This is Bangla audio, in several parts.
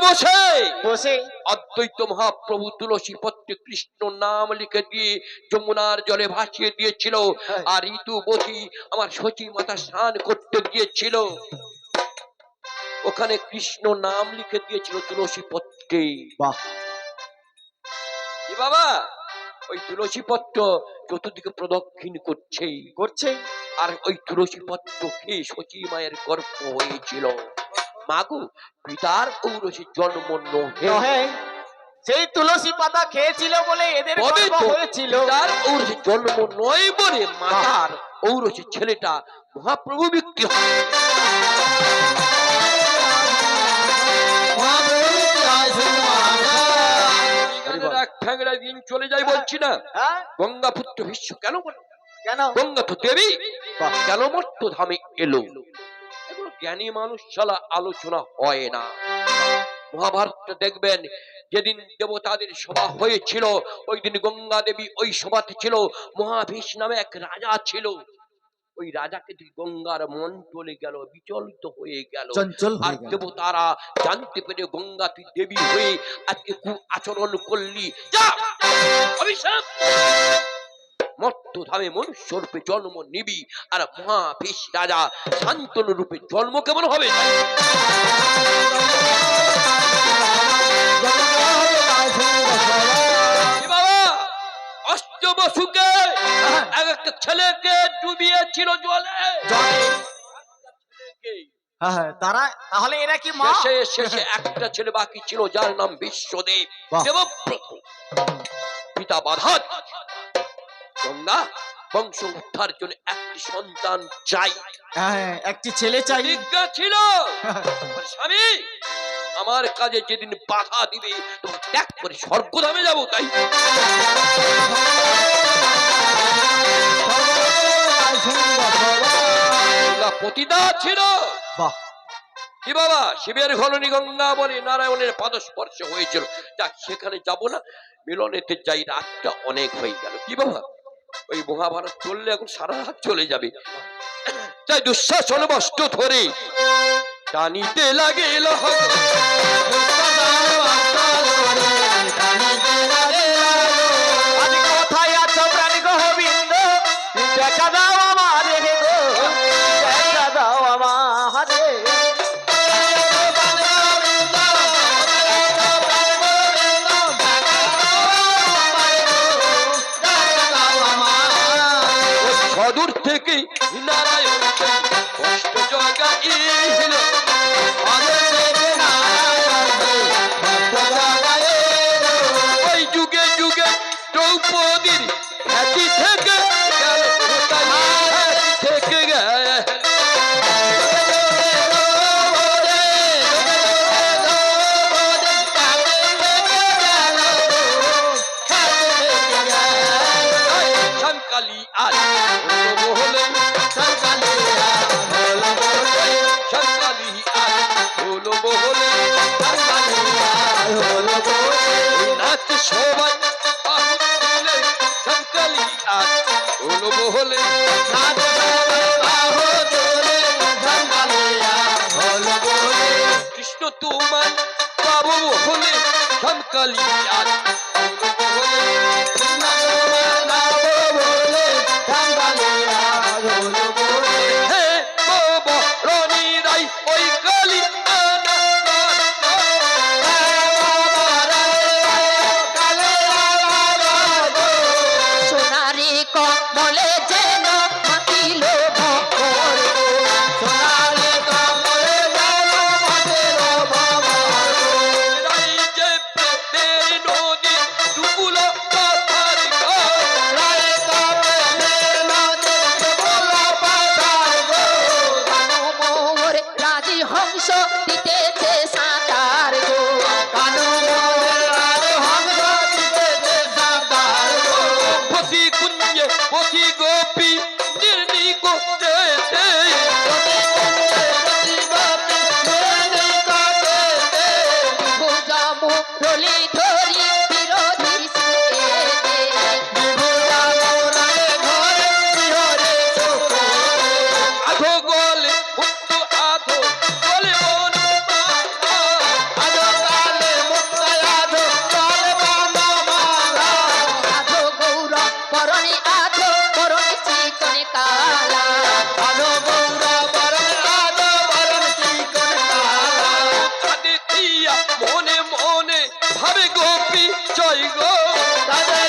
বসে। বসে। অদ্বৈত মহাপ্রভু তুলসী পত্রে কৃষ্ণ নাম লিখে দিয়ে যমুনার জলে ভাসিয়ে দিয়েছিল। হ্যাঁ। আর ঋতুবতী আমার সচী মাতা স্নান করতে গিয়েছিল ওখানে কৃষ্ণ নাম লিখে দিয়েছিল তুলসী পত্রে। বাহ। বাবা? ওই তুলসী পত্র চতুর্দিকে প্রদক্ষিণ করছে। করছে। আর ওই তুলসী পত্র খেয়ে সচী মায়ের গর্ভ হয়েছিল। মাগু পিতার ঔরসী জন্ম নহে। সেই তুলসী পাতা খেয়েছিল বলে এদের হয়েছিল। ঔরসী জন্ম নয় বলে মাতার ঔরসী ছেলেটা মহাপ্রভু হয়। ঠ্যাংরা দিন চলে যায় বলছি না। হ্যাঁ? গঙ্গা পুত্র বিশ্ব কেন বলে কেন? গঙ্গা তো দেবী কেন মর্ত ধামে এলো? জ্ঞানী মানুষ ছাড়া আলোচনা হয় না। মহাভারতটা দেখবেন যেদিন দেবতাদের সভা হয়েছিল ওই দিন গঙ্গা দেবী ওই সভাতে ছিল মহাভীষ নামে এক রাজা ছিল। ওই রাজাকে গঙ্গার মন চলে গেল বিচলিত হয়ে গেল। আর দেবতারা জানতে পেরে গঙ্গা তুই দেবী হয়ে আজকে কু আচরণ করলি। যা! অভিশাপ! মর্ত ধামে মনুষ্য রূপে জন্ম নিবি আর মহাভীষ রাজা শান্তনু রূপে জন্ম কেমন হবে? অষ্টবসুকে এক একটা ছেলেকে ডুবিয়েছিল জলে। হ্যাঁ, হ্যাঁ, তারা তাহলে এরা কি মা? শেষে একটা ছেলে বাকি ছিল যার নাম বিশ্বদেব। দেবব্রত। পিতা বাধা গঙ্গা বংশ উদ্ধার জন্য একটি সন্তান চাই। হ্যাঁ একটি ছেলে চাই। প্রতিজ্ঞা ছিল। স্বামী আমার কাজে যেদিন বাধা দিবে তখন ত্যাগ করে স্বর্গধামে যাব তাই পতিতা ছিল। বাহ। কি বাবা শিবের ঘলনি গঙ্গা বলে নারায়ণের পাদস্পর্শ হয়েছিল। যাক সেখানে যাব না। মিলনেতে যাই রাতটা অনেক হয়ে গেল। কি বাবা? ওই মহাভারত চললে এখন সারা রাত চলে যাবে। তাই দুঃশাসন বস্ত ধরে টানিতে লাগিল হলো? বলে কৃষ্ণ তোমার পাবো বহলে ধমকালিয়া আজ অতি 나 이.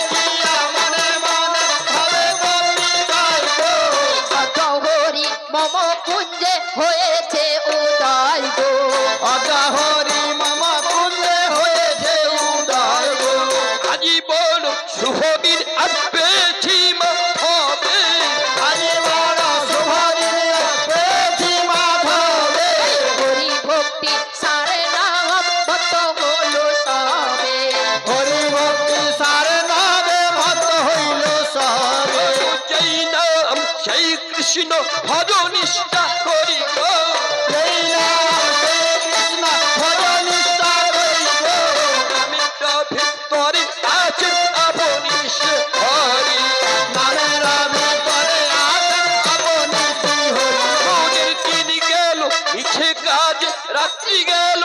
কৃষ্ণ ভজ নিষ্ঠা করি ভিতরে আছে আপনিশ হরি নারায়ণ ভিতরে আছেন আপনিশ হরি গেল, ইচ্ছে কাজ রাত্রি গেল।